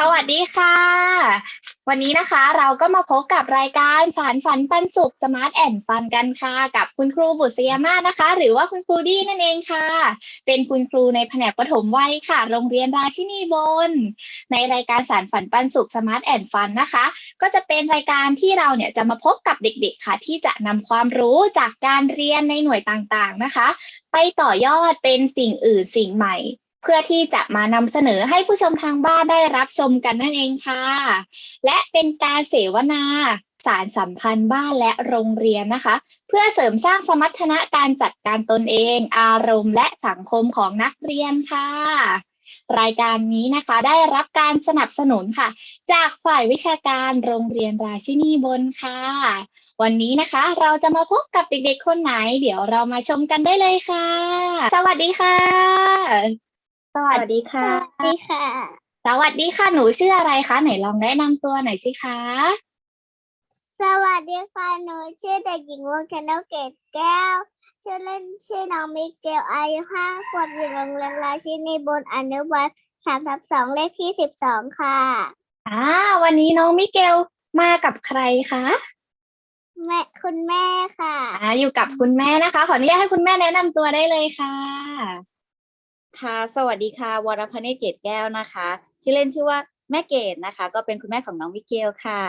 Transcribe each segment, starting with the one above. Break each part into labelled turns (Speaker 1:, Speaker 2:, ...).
Speaker 1: สวัสดีค่ะ วันนี้นะคะเราก็มาพบกับรายการสารฝันปันสุขสมาร์ทแอนด์ฟันกันค่ะ กับคุณครูบุษยมาศนะคะ หรือว่าคุณครูดี้นั่นเองค่ะ เป็นคุณครูในแผนกประถมวัยค่ะ โรงเรียนราชินีบน ในรายการสารฝันปันสุขสมาร์ทแอนด์ฟันนะคะ ก็จะเป็นรายการที่เราเนี่ยจะมาพบกับเด็ก ๆ ค่ะ ที่จะนำความรู้จากการเรียนในหน่วยต่างๆนะคะ ไปต่อยอดเป็นสิ่งอื่นสิ่งใหม่ พื่อที่จะมานำเสนอให้ผู้ชมทางบ้านได้รับชมกันนั่นเองค่ะ และเป็นการเสวนาสารสัมพันธ์บ้านและโรงเรียนนะคะ เพื่อเสริมสร้างสมรรถนะการจัดการตนเอง อารมณ์และสังคมของนักเรียนค่ะ รายการนี้นะคะได้รับการสนับสนุนค่ะ จากฝ่ายวิชาการโรงเรียนราชินีบนค่ะ วันนี้นะคะเราจะมาพบกับเด็กๆคนไหน เดี๋ยวเรามาชมกันได้เลยค่ะ สวัสดีค่ะ ส
Speaker 2: ส
Speaker 1: วัส
Speaker 2: วัส
Speaker 1: ดี
Speaker 2: ดีค่ะ
Speaker 3: สวัสดีค่ะ
Speaker 1: สวัสดีค่ะ หนูชื่ออะไรคะ ไหนลองแนะนำตัวหน่อยสิคะ
Speaker 3: สวัสดีค่ะ หนูชื่อเด็กหญิงวงชนกเกตแก้ว ชื่อเล่นชื่อน้องมิเกลอายุห้าขวบอยู่โรงเรียนราชินีบนอนุบาลสามทับสองเลขที่สิบสองค่ะ
Speaker 1: อ่า วันนี้น้องมิเกลมากับใครคะ
Speaker 3: แม่คุณแม่ค่ะ
Speaker 1: อ่า อยู่กับคุณแม่นะคะ ขออนุญาตให้คุณแม่แนะนำตัวได้เลยค่ะ
Speaker 2: ค่ะ สวัสดีค่ะ วรพเนตรเกตแก้วนะคะ ชื่อเล่นชื่อว่าแม่เกดนะคะ ก็เป็นคุณแม่ของน้องมิเกลค่ะ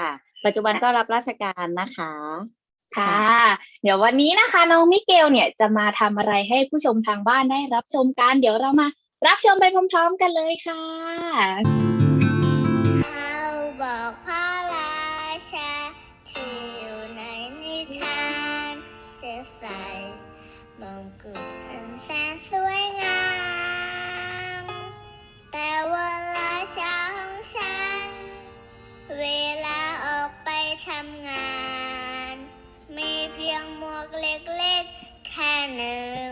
Speaker 2: ปัจจุบันก็รับราชการนะคะ
Speaker 1: ค่ะ เดี๋ยววันนี้นะคะ น้องมิเกลเนี่ยจะมาทำอะไรให้ผู้ชมทางบ้านได้รับชมกัน เดี๋ยวเรามารับชมไปพร้อมๆกันเลยค่ะ
Speaker 3: เขาบอกพร ๆ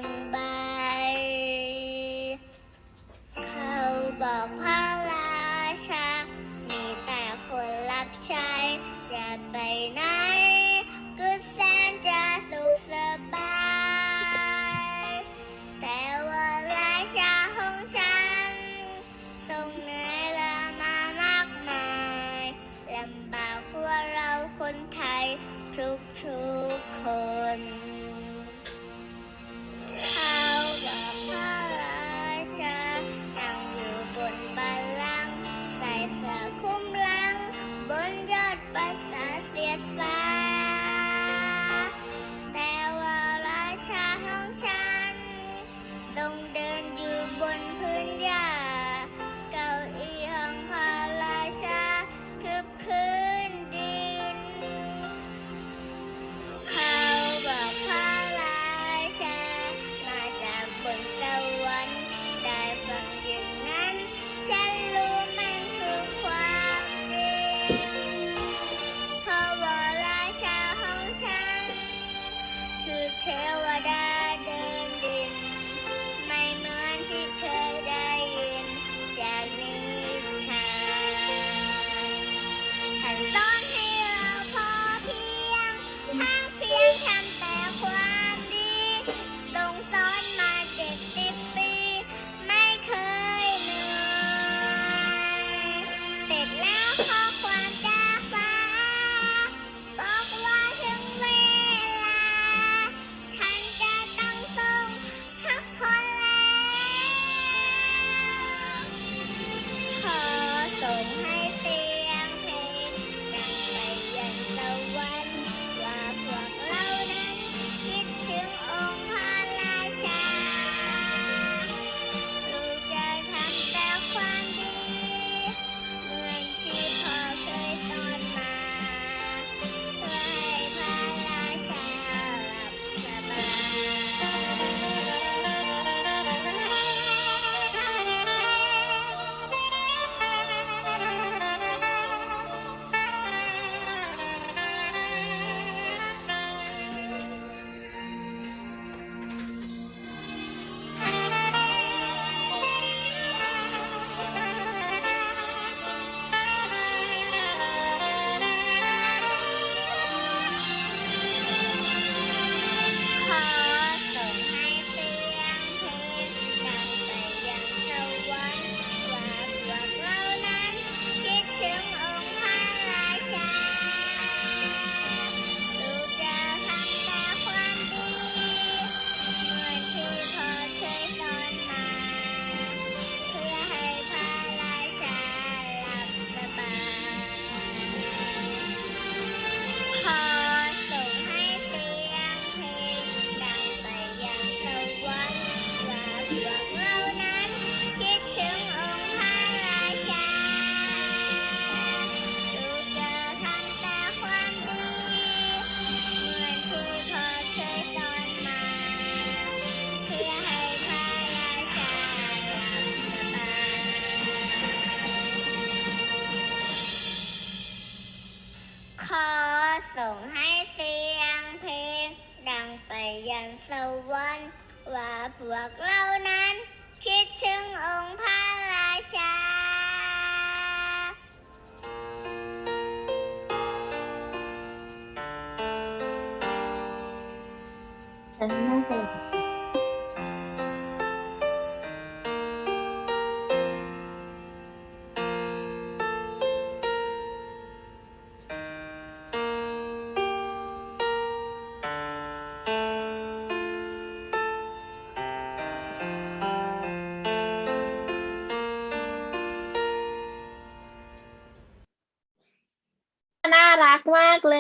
Speaker 1: น่ารักมากเล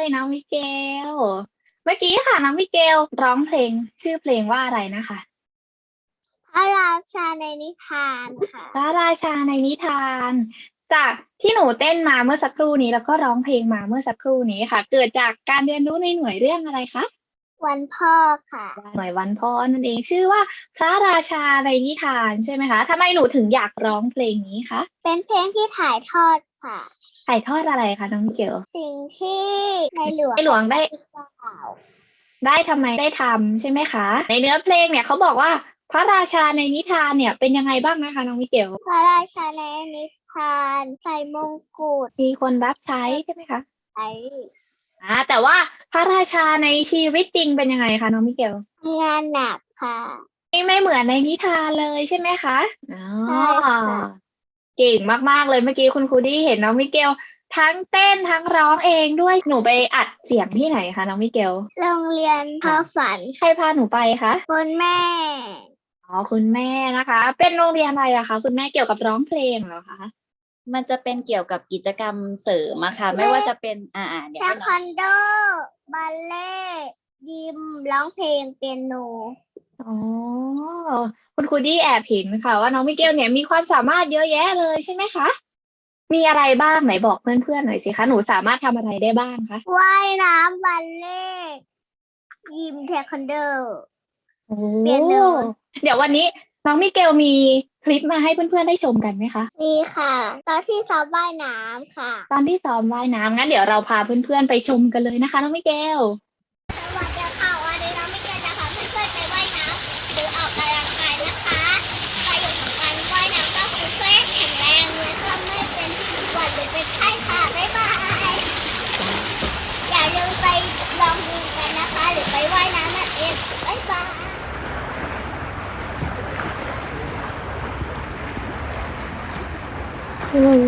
Speaker 1: ย น้องมิเกล เมื่อกี้ค่ะน้องมิเกลร้องเพลงชื่อเพลงว่าอะไรนะคะ
Speaker 3: พระราชาในนิทานค่ะ
Speaker 1: พระราชาในนิทาน จากที่หนูเต้นมาเมื่อสักครู่นี้แล้วก็ร้องเพลงมาเมื่อสักครู่นี้ค่ะ เกิดจากการเรียนรู้ในหน่วยเรื่องอะไรคะ
Speaker 3: วันพ่อค่ะ
Speaker 1: หน่วยวันพ่อนั่นเองชื่อว่า พระราชาในนิทานใช่ไหมคะทำไมหนูถึงอยากร้องเพลงนี้คะ
Speaker 3: เป็นเพลงที่ถ่ายทอด ค่ะ
Speaker 1: ถ่ายทอดอะไรคะน้องมิเกล
Speaker 3: สิ่งที่ในหลวง
Speaker 1: ในหลวงได้
Speaker 3: กล่าว
Speaker 1: ได้ทำไมได้ทำใช่ไหมคะ ในเนื้อเพลงเนี่ยเขาบอกว่าพระราชาในนิทานเนี่ยเป็นยังไงบ้างนะคะน้องมิเกล
Speaker 3: พระราชาในนิทานใส่มงกุฎ
Speaker 1: มีคนรับใช้ใช่ไหมคะ
Speaker 3: ไอ้
Speaker 1: อ่าแต่ว่าพระราชาในชีวิตจริงเป็นยังไงคะน้องมิเกล
Speaker 3: ทำงานหนักค่ะ
Speaker 1: ไม่ไม่เหมือนในนิทานเลยใช่ไหมคะอ๋อ
Speaker 3: ใช่ค่ะ
Speaker 1: เก่งมากๆเลยเมื่อกี้คุณครูได้เห็นน้องมิเกลทั้งเต้นทั้งร้องเองด้วยหนูไปอัดเสียงที่ไหนคะน้องมิเกล
Speaker 3: โรงเรียนพอฝัน
Speaker 1: ใครพาหนูไปคะ
Speaker 3: คุณแม่
Speaker 1: อ๋อคุณแม่นะคะ เป็นโรงเรียนอะไรอะคะคุณแม่เกี่ยวกับร้องเพลงเหรอคะ
Speaker 2: มันจะเป็นเกี่ยวกับกิจกรรมเสริมอะค่ะ ไม่ว่าจะเป็นอ่าอ่าเดี๋ยว
Speaker 3: เท
Speaker 2: ให้
Speaker 3: ค
Speaker 2: น้อง
Speaker 3: วันโดบัลเล่ต์ยิมร้องเพลงเปียโน
Speaker 1: อ๋อ คุณครูดี้แอบเห็นค่ะ ว่าน้องมิเกลเนี่ยมีความสามารถเยอะแยะเลยใช่ไหมคะ มีอะไรบ้างไหนบอกเพื่อนๆหน่อยสิคะ หนูสามารถทำอะไรได้บ้างคะ
Speaker 3: ว่ายน้ำบัลเล่ต์ยิมเทควันโด
Speaker 1: โอ้
Speaker 3: เปียโน
Speaker 1: เดี๋ยววันนี้น้องมิเกลมีคลิปมาให้เพื่อนๆได้ชมกันไหมคะ
Speaker 3: นี่ค่ะ ตอนที่ซ้อมว่ายน้ำค่ะ
Speaker 1: ตอนที่ซ้อมว่ายน้ำงั้นเดี๋ยวเราพาเพื่อนๆไปชมกันเลยนะคะน้องมิเกล
Speaker 3: สวัสดีค่ะวันนี้เราไม่เจอจะพาเพื่อนๆไปว่ายน้ำหรือออกกำลังกายนะคะประโยชน์ของการว่ายน้ำก็คือเพื่อให้แข็งแรงและก็ไม่เป็นหวัดหรือเป็นไข้ค่ะบ๊ายบายอย่าลืมไปลองดูกันนะคะ หรือไปว่ายน้ำนั่นเองบ๊ายบาย
Speaker 1: ว่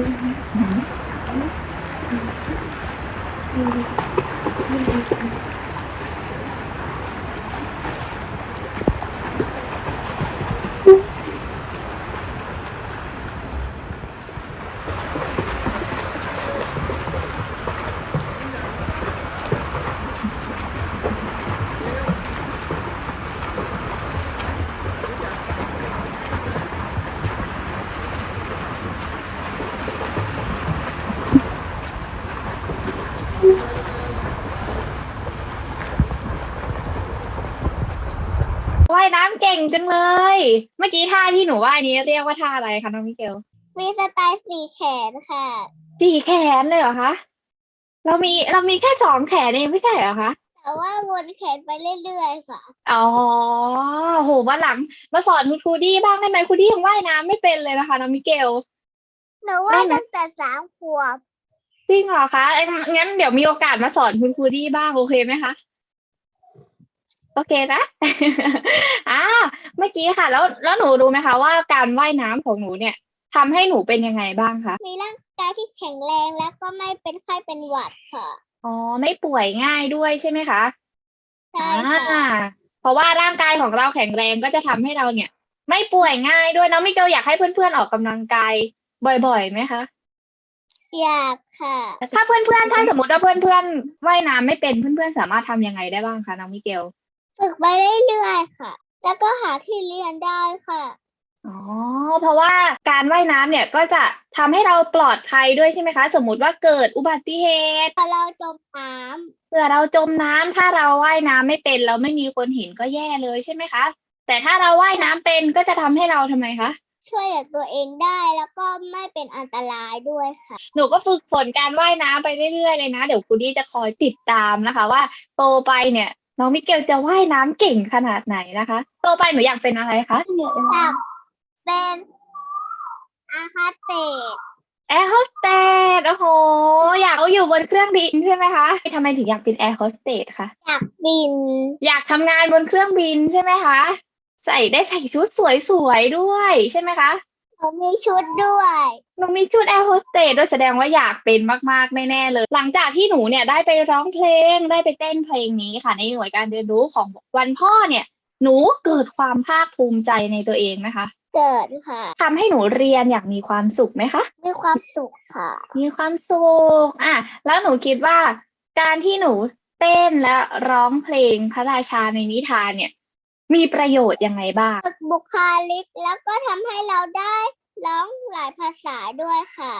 Speaker 1: จังเลย เมื่อกี้ท่าที่หนูว่ายนี้เรียกว่าท่าอะไรคะน้องมิเกล
Speaker 3: มีสไตล์สี่แขนค่ะ
Speaker 1: สี่แขนเลยเหรอคะ เรามีเรามีแค่สองแขนเองไม่ใช่เหรอคะ
Speaker 3: แต่ว่าวนแขนไปเรื่อยๆค่ะ
Speaker 1: อ๋อโหวันหลัง มาสอนคุณครูดี้บ้างได้ไหมครูดี้ยังว่ายน้ำไม่เป็นเลยนะคะน้องมิเกล
Speaker 3: หนูว่า
Speaker 1: ได้ไหม
Speaker 3: ตั้งแต่สามขวบ
Speaker 1: จริงเหรอคะเอ้ยงั้นเดี๋ยวมีโอกาสมาสอนคุณครูดี้บ้างโอเคไหมคะ โอเคนะอ่าเมื่อกี้ค่ะ แล้วแล้วหนูรู้ไหมคะว่าการว่ายน้ำของหนูเนี่ยทำให้หนูเป็นยังไงบ้างคะ
Speaker 3: มีร่างกายที่แข็งแรงแล้วก็ไม่เป็นไข้เป็นหวัดค่ะ
Speaker 1: อ๋อไม่ป่วยง่ายด้วยใช่ไหมคะ
Speaker 3: ใช่ค่ะ
Speaker 1: อ่าเพราะว่าร่างกายของเราแข็งแรงก็จะทำให้เราเนี่ย ไม่ป่วยง่ายด้วยน้องมิเกลอยากให้เพื่อนๆออกกำลังกายบ่อยๆไหมคะ
Speaker 3: อยากค่ะ
Speaker 1: ถ้าเพื่อนๆ ถ้าสมมติว่าเพื่อนๆว่ายน้ำไม่เป็นเพื่อนๆ สามารถทำยังไงได้บ้างคะน้องมิเกล
Speaker 3: ฝึกไปเรื่อยๆค่ะ แล้วก็หาที่เรียนได้ค่ะ
Speaker 1: อ๋อ เพราะว่าการว่ายน้ำเนี่ยก็จะทำให้เราปลอดภัยด้วยใช่ไหมคะ สมมุติว่าเกิดอุบัติเหตุ
Speaker 3: พอเราจมน้
Speaker 1: เผื่อเราจมน้ำถ้าเราว่ายน้ำไม่เป็นแล้วไม่มีคนเห็นก็แย่เลยใช่ไหมคะ แต่ถ้าเราว่ายน้ำเป็นก็จะทำให้เราทำไมคะำ
Speaker 3: ช่วยเหลือตัวเองได้แล้วก็ไม่เป็นอันตรายด้วยค่ะ
Speaker 1: หนูก็ฝึกฝนการว่ายน้ำไปเรื่อยๆเลยนะ เดี๋ยวครูดี้จะคอยติดตามนะคะ ว่าโตไปเนี่ย น้องมิเกลจะว่ายน้ำเก่งขนาดไหนนะคะโตไปหนูอยากเป็นอะไรคะ
Speaker 3: อยากเป็นอาคาเตะ
Speaker 1: แอร์โฮสเตสโอ้โห อยากเอาอยู่บนเครื่องบินใช่ไหมคะทำไมถึงอยากเป็นแอร์โฮสเตสคะ
Speaker 3: อยากบิน
Speaker 1: อยากทำงานบนเครื่องบินใช่ไหมคะ ใส่ได้ใส่ชุดสวยๆด้วยใช่ไหมคะ
Speaker 3: หนูมีชุดด้วย
Speaker 1: หนูมีชุดแอร์โฮสเตสด้วยแสดงว่าอยากเป็นมาก ๆ แน่ ๆ เลย หลังจากที่หนูเนี่ยได้ไปร้องเพลงได้ไปเต้นเพลงนี้ค่ะ ในหน่วยการเรียนรู้ของวันพ่อเนี่ย หนูเกิดความภาคภูมิใจในตัวเองไหมคะ
Speaker 3: เกิดค่ะ
Speaker 1: ทำให้หนูเรียนอย่างมีความสุขไหมคะ
Speaker 3: มีความสุขค่ะ
Speaker 1: มีความสุขอะแล้วหนูคิดว่าการที่หนูเต้นและร้องเพลงพระราชาในนิทานเนี่ย มีประโยชน์ยังไงบ้าง
Speaker 3: ฝึกบุคลิกแล้วก็ทำให้เราได้ร้องหลายภาษาด้วยค่ะ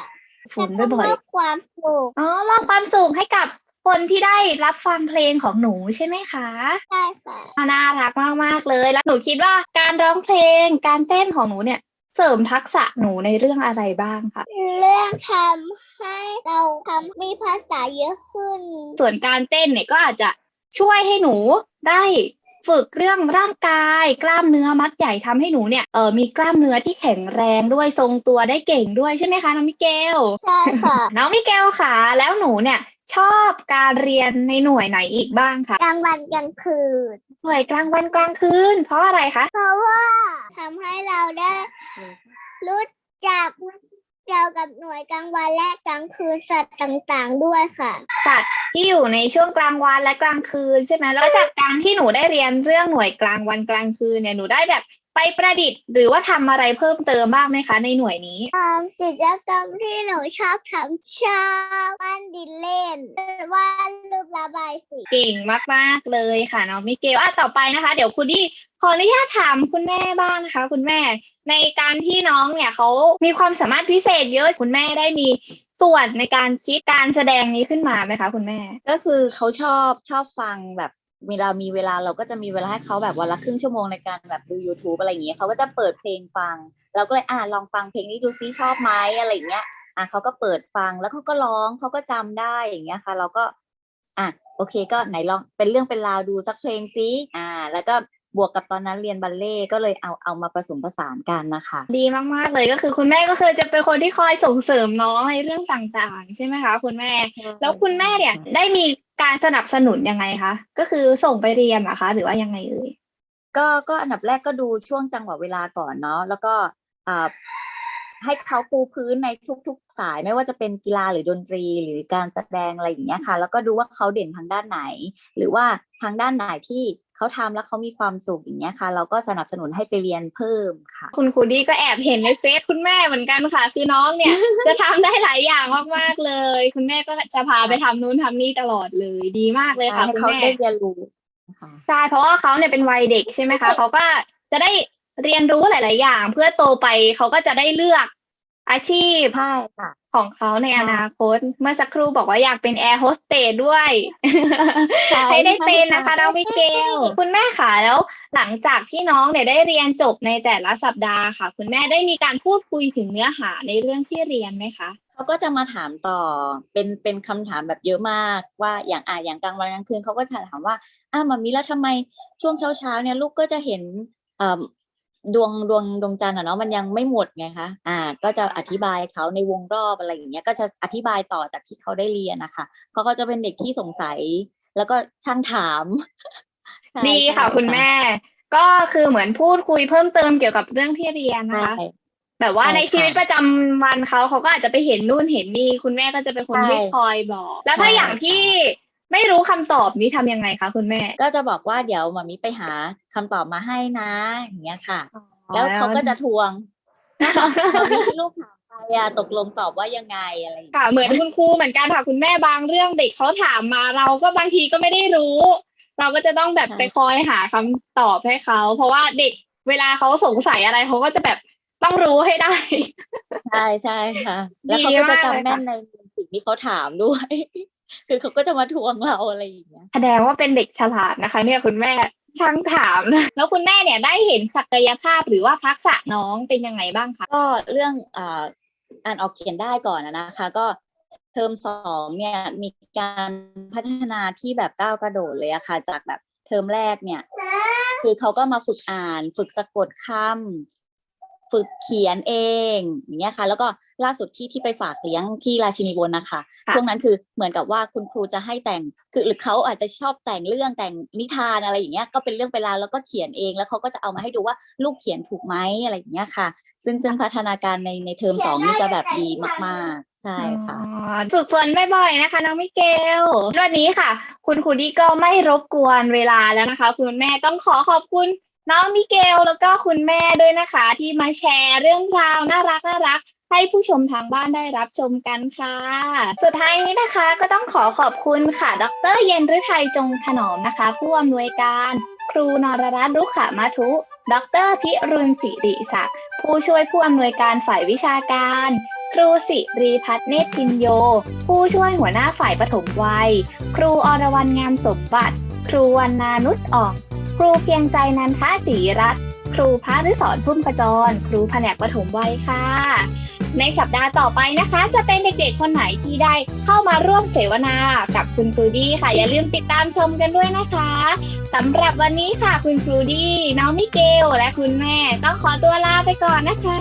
Speaker 1: ฝุ่น
Speaker 3: แล้วก็
Speaker 1: บ่อย
Speaker 3: มอบความสุข
Speaker 1: ๆอ๋อมอบความสุขให้กับคนที่ได้รับฟังเพลงของหนูใช่ไหมคะ
Speaker 3: ใช่ค่ะ
Speaker 1: น่ารักมากๆเลย แล้วหนูคิดว่าการร้องเพลง การเต้นของหนูเนี่ย เสริมทักษะหนูในเรื่องอะไรบ้างคะ
Speaker 3: เรื่องทำให้เราทำมีภาษาเยอะขึ้น
Speaker 1: ส่วนการเต้นเนี่ยก็อาจจะช่วยให้หนูได้ ฝึกเรื่องร่างกาย กล้ามเนื้อมัดใหญ่ทำให้หนูเนี่ยเออมีกล้ามเนื้อที่แข็งแรงด้วยทรงตัวได้เก่งด้วยใช่ไหมคะน้องมิเกล
Speaker 3: ใช่ค่ะ
Speaker 1: น้องมิเกลค่ะ แล้วหนูเนี่ยชอบการเรียนในหน่วยไหนอีกบ้างคะ
Speaker 3: กลางวันกลางคืน
Speaker 1: หน่วยกลางวันกลางคืน เพราะอะไรคะ
Speaker 3: เพราะว่าทำให้เราได้รู้จักเกับหน่วยกลางวันและกลางคืนสัตว์ต่างๆ ด้วยค่ะ
Speaker 1: สัตว์ที่อยู่ในช่วงกลางวันและกลางคืนใช่ไหมแล้วจากการที่หนูได้เรียนเรื่องหน่วยกลางวันกลางคืนเนี่ยหนูได้แบบ ไปประดิษฐ์หรือว่าทำอะไรเพิ่มเติมบ้างไหมคะ ในหน่วยนี้
Speaker 3: อืมกิจกรรมที่หนูชอบทำชอบวาดดินเล่นวาดรูประบายสี
Speaker 1: เก่งมากๆเลยค่ะน้องมิเกลอะต่อไปนะคะ เดี๋ยวคุณดี้ขออนุญาตถามคุณแม่บ้างนะคะ คุณแม่ ในการที่น้องเนี่ยเขามีความสามารถพิเศษเยอะคุณแม่ได้มีส่วนในการคิดการแสดงนี้ขึ้นมาไหมคะ คุณแม่
Speaker 2: ก็คือเขาชอบชอบฟังแบบ เวลามีเวลาเราก็จะมีเวลาให้เขาแบบวันละครึ่งชั่วโมงในการแบบดู YouTube อะไรอย่างเงี้ยเขาก็จะเปิดเพลงฟัง เราก็เลยอ่าลองฟังเพลงนี้ดูซิชอบไหมอะไรอย่างเงี้ยอะเขาก็เปิดฟังแล้วเขาก็ร้องเขาก็จำได้อย่างเงี้ยค่ะ เราก็ อะโอเค ก็ไหนลองเป็นเรื่องเป็นราวดูสักเพลงซิอ่า แล้วก็ บวกกับตอนนั้นเรียนบัลเล่ต์ก็เลยเอาเอามาผสมผสานกันนะคะ
Speaker 1: ดีมากๆเลยก็คือคุณแม่ก็คือจะเป็นคนที่คอยส่งเสริมน้องในเรื่องต่างๆ ใช่ไหมคะ คุณแม่ แล้วคุณแม่เนี่ยได้มีการสนับสนุนยังไงคะก็คือส่งไปเรียนเหรอคะ หรือว่ายังไงเอ่ย
Speaker 2: ก็ก็อันดับแรกก็ดูช่วงจังหวะเวลาก่อนเนาะแล้วก็อ่าให้เขาปูพื้นในทุก ๆ สายไม่ว่าจะเป็นกีฬาหรือดนตรีหรือการแสดงอะไรอย่างเงี้ยค่ะ แล้วก็ดูว่าเขาเด่นทางด้านไหน หรือว่าทางด้านไหนที่ เขาทำแล้วเขามีความสุขอย่างเงี้ยค่ะ เราก็สนับสนุนให้ไปเรียนเพิ่มค่ะ
Speaker 1: คุณครูดี้ก็แอบเห็นในเฟซคุณแม่เหมือนกันค่ะ คือน้องเนี่ย จะทำได้หลายอย่างมากๆเลย คุณแม่ก็จะพาไปทำนู้นทำนี่ตลอดเลยดีมากเลยค่ะ
Speaker 2: ให้
Speaker 1: คุณ
Speaker 2: เขา
Speaker 1: แม่
Speaker 2: ได้เรียนรู้นะคะ
Speaker 1: ใช่เพราะว่าเขาเนี่ยเป็นวัยเด็กใช่ไหมคะเขาก็จะได้เรียนรู้หลาย ๆ อย่าง เพื่อโตไปเขาก็จะได้เลือกอาชีพ
Speaker 2: ใช่ค่ะ
Speaker 1: ของเขาใน
Speaker 2: ใช่
Speaker 1: อนาคต เมื่อสักครู่บอกว่าอยากเป็นแอร์โฮสเตสด้วย
Speaker 2: ใช่
Speaker 1: ให้ได้เป็นนะคะ
Speaker 2: ใช่ค่ะ
Speaker 1: น้องมิเกลคุณแม่ค่ะแล้วหลังจากที่น้องเนี่ยได้เรียนจบในแต่ละสัปดาห์ค่ะ คุณแม่ได้มีการพูดคุยถึงเนื้อหาในเรื่องที่เรียนไหมคะ
Speaker 2: เขาก็จะมาถามต่อเป็นเป็นคำถามแบบเยอะมากว่าอย่างอะอย่างกลางวันกลางคืนเขาก็จะถามว่าอ้าวมามีแล้วทำไมช่วงเช้าเช้าๆเนี่ยลูกก็จะเห็นเอ่อ ดวงดวงดวงจันทร์อะเนาะมันยังไม่หมดไงคะอ่า ก็จะอธิบายเขาในวงรอบอะไรอย่างเงี้ยก็จะอธิบายต่อจากที่เขาได้เรียนนะคะเขาก็จะเป็นเด็กที่สงสัย แล้วก็ช่างถามใช่
Speaker 1: ดีค่ะ
Speaker 2: ใช่
Speaker 1: คุณแม่ ก็คือเหมือนพูดคุยเพิ่มเติมเกี่ยวกับเรื่องที่เรียนนะคะ
Speaker 2: ใช่
Speaker 1: แบบว่า
Speaker 2: ใช่
Speaker 1: ในชีวิต
Speaker 2: ค่ะ
Speaker 1: ประจำวันเขาเขาก็อาจจะไปเห็นนู่นเห็นนี่คุณแม่ก็จะเป็นคน
Speaker 2: ใช่
Speaker 1: ที่คอยบอก แล้วถ้า
Speaker 2: ใช่
Speaker 1: อย่างที่ ไม่รู้คำตอบนี้ทำยังไงคะคุณแม่
Speaker 2: ก็จะบอกว่าเดี๋ยวมามีไปหาคำตอบมาให้นะ อย่างเงี้ยค่ะ แล้วเขาก็จะทวงมามีที่ลูกถามไปอะตกลงตอบว่ายังไงอะไรอย่างเงี้ย
Speaker 1: ค่ะเหมือนคุณครูเหมือนกันค่ะคุณแม่บางเรื่องเด็กเขาถามมาเราก็บางทีก็ไม่ได้รู้ เราก็จะต้องแบบ
Speaker 2: ใช่
Speaker 1: ไปคอยหาคำตอบให้เขา เพราะว่าเด็กเวลาเขาสงสัยอะไรเขาก็จะแบบต้องรู้ให้ได้
Speaker 2: ใช่ใช่ค่ะ แล้วเขา
Speaker 1: ดี
Speaker 2: ก็
Speaker 1: มา
Speaker 2: จะ
Speaker 1: กเลย
Speaker 2: จำแม่น
Speaker 1: ค่ะ
Speaker 2: ในสิ่งที่เขาถามด้วย คือเขาก็จะมาทวงเราอะไรอย่างเงี้ย
Speaker 1: แสดงว่าเป็นเด็กฉลาดนะคะ เนี่ยคุณแม่ช่างถามนะแล้วคุณแม่เนี่ยได้เห็นศักยภาพหรือว่าทักษะน้องเป็นยังไงบ้างคะ
Speaker 2: ก็เรื่องอ่าอ่านออกเขียนได้ก่อนอะนะคะ ก็เทอมสองเนี่ยมีการพัฒนาที่แบบก้าวกระโดดเลยอะค่ะ จากแบบเทอมแรกเนี่ย คือเขาก็มาฝึกอ่าน ฝึกสะกดคำ ฝึกเขียนเองอย่างเงี้ยค่ะ แล้วก็ล่าสุดที่ที่ไปฝากเลี้ยงที่ราชินีวนนะคะ
Speaker 1: ค่ะ
Speaker 2: ช่วงนั้นคือเหมือนกับว่าคุณครูจะให้แต่งคือหรือเขาอาจจะชอบแต่งเรื่องแต่งนิทานอะไรอย่างเงี้ยก็เป็นเรื่องเวลาวแล้วก็เขียนเองแล้วเขาก็จะเอามาให้ดูว่าลูกเขียนถูกไหมอะไรอย่างเงี้ยค่ะ ซึ่งซึ่งพัฒนาการในในเทอมสองนี่จะแบบดีมากๆ ใช่ค่ะ
Speaker 1: อ๋อฝึกฝนบ่อยๆนะคะ น้องมิเกลวันนี้ค่ะ คุณครูดี้ก็ไม่รบกวนเวลาแล้วนะคะ คุณแม่ต้องขอขอบคุณ น้องมิเกลแล้วก็คุณแม่ด้วยนะคะ ที่มาแชร์เรื่องราวน่ารักน่ารักให้ผู้ชมทางบ้านได้รับชมกันค่ะ สุดท้ายนี้นะคะก็ต้องขอขอบคุณค่ะ ดรเย็นฤทัยจงถนอมนะคะ ผู้อำนวยการ ครูนรรัตน์รุขมาทุ ดรพิรุณสิริศักดิ์ผู้ช่วยผู้อำนวยการฝ่ายวิชาการ ครูสิรีพัฒน์เนตรพินโย ผู้ช่วยหัวหน้าฝ่ายปฐมวัย ครูอรวรรณงามสมบัติ ครูวันนานุชอ่อง ครูเพียงใจนันทศรีรัตน์ครูพระฤศรพุ่มขจร ครูแผนกปฐมวัยค่ะ ในสัปดาห์ต่อไปนะคะ จะเป็นเด็กๆคนไหนที่ได้เข้ามาร่วมเสวนากับคุณครูดี้ค่ะ อย่าลืมติดตามชมกันด้วยนะคะสำหรับวันนี้ค่ะคุณครูดี้น้องมิเกล และคุณแม่ต้องขอตัวลาไปก่อนนะคะ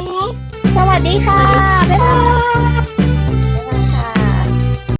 Speaker 1: สวัสดีค่ะ บ๊ายบาย